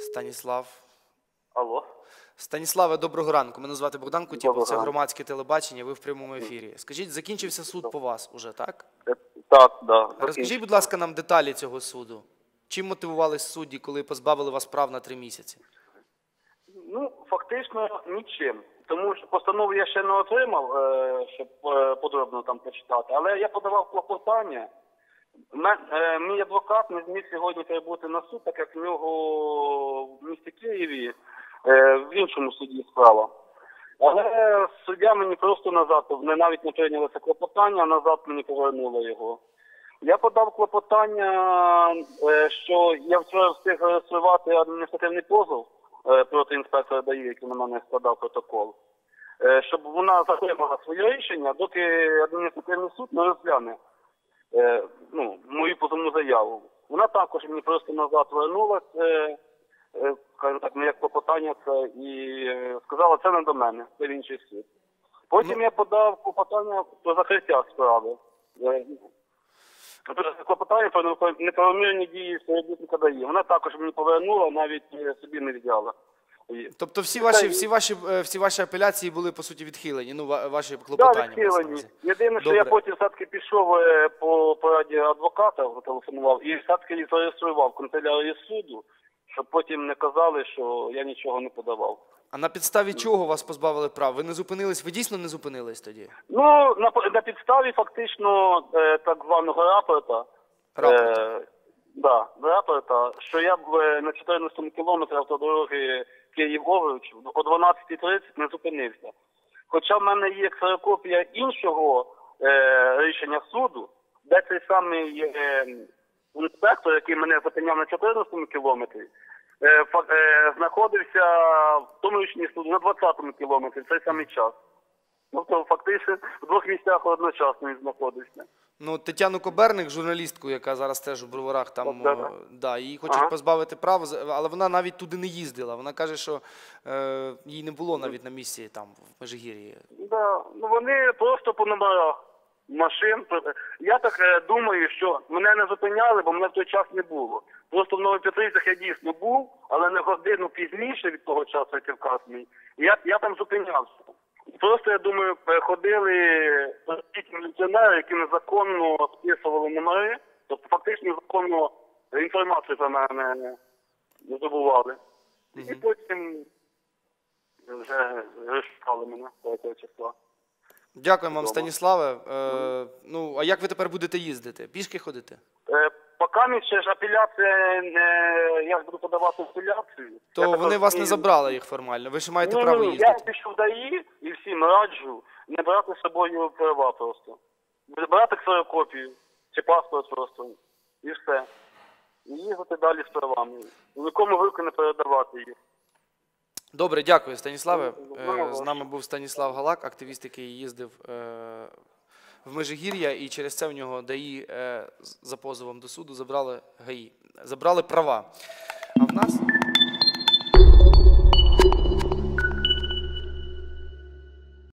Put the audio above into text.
Станіслав. Алло. Станіславе, доброго ранку. Мене звати Богдан Кутєпов, це громадське телебачення. Ви в прямому ефірі. Скажіть, закінчився суд по вас уже, так? Е, Так, да. Розкажіть, будь ласка, нам деталі цього суду. Чим мотивувались судді, коли позбавили вас прав на три місяці? Ну, фактично нічим. Тому що постанову я ще не отримав, е, щоб е, подробно там почитати. Але я подавав клопотання. Е, Мій адвокат не зміг сьогодні прибути на суд, так як в нього в місті Києві е, в іншому суді справа. Але суддя мені просто назад, не навіть не прийняли це клопотання, а назад мені повернуло його. Я подав клопотання, е, що я вчора встиг реєструвати адміністративний позов проти інспектора ДАІ, який на мене складав протокол, щоб вона затримала своє рішення, доки адміністративний суд не розгляне е, ну, мою позовну заяву. Вона також мені просто назад вернулася, е, е, скажімо так, не як клопотання це, і е, сказала, це не до мене, це в інший суд. Потім я подав клопотання про закриття справи. Е, Тобто клопотання про неправомірні дії співробітника ДАІ. Вона також мені повернула, навіть е, собі не взяла. Тобто всі ваші, всі ваші, е, всі ваші апеляції були по суті відхилені. Ну, ва- ваші клопотання. на відхилені. Єдине, що я потім все-таки пішов е, по пораді адвоката, зателефонував, і все-таки зареєстрував в канцелярії суду, щоб потім не казали, що я нічого не подавав. А на підставі чого вас позбавили прав? Ви не зупинились? Ви дійсно не зупинились тоді? Ну, на, на підставі фактично е, так званого рапорта. Рапорта. Е, да, рапорта, що я б на 14 кілометрі автодороги Київ-Овруч о 12.30 не зупинився. Хоча в мене є ксерокопія іншого е, рішення суду, де цей самий е, інспектор, який мене зупиняв на 14 кілометрі, е, е, знаходився в тому рішенні суду на 20 кілометрі в цей самий час. Тобто, фактично, в двох місцях одночасно він знаходився. Ну, Тетяну Коберник, журналістку, яка зараз теж у броварах, там Так, да, її хочуть Ага. позбавити прав, з- але вона навіть туди не їздила. Вона каже, що е, її не було навіть на місці там в Межигір'ї. Да, ну вони просто по номерах машин. Я так е, думаю, що мене не зупиняли, бо мене в той час не було. Просто в Новопетрівцях я дійсно був, але не годину пізніше від того часу, який вказаний. І Я, я там зупинявся. Просто я думаю, ходили міліціонери, які незаконно списували номери, тобто фактично законно інформацію про мене не здобували. І потім вже решали мене 3 числа. Дякую вам, Станіславе. Е, ну, а як ви тепер будете їздити? Пішки ходити? Поки ще ж апеляція, не, я ж буду подавати апеляцію. То Я вони також вас не ні- забрали їх формально. Ви ще маєте Ні, право ні, я їздити. пішов в ДАІ і всім раджу не брати з собою права просто. Брати ксерокопію чи паспорт просто. І все. І їздити далі з правами. Нікому в руки не передавати їх. Добре, дякую, Станіславе. Е, З нами був Станіслав Галак, активіст, який їздив е, в Межигір'я, і через це в нього ДАІ е, за позовом до суду забрали ГАІ, забрали права. А в нас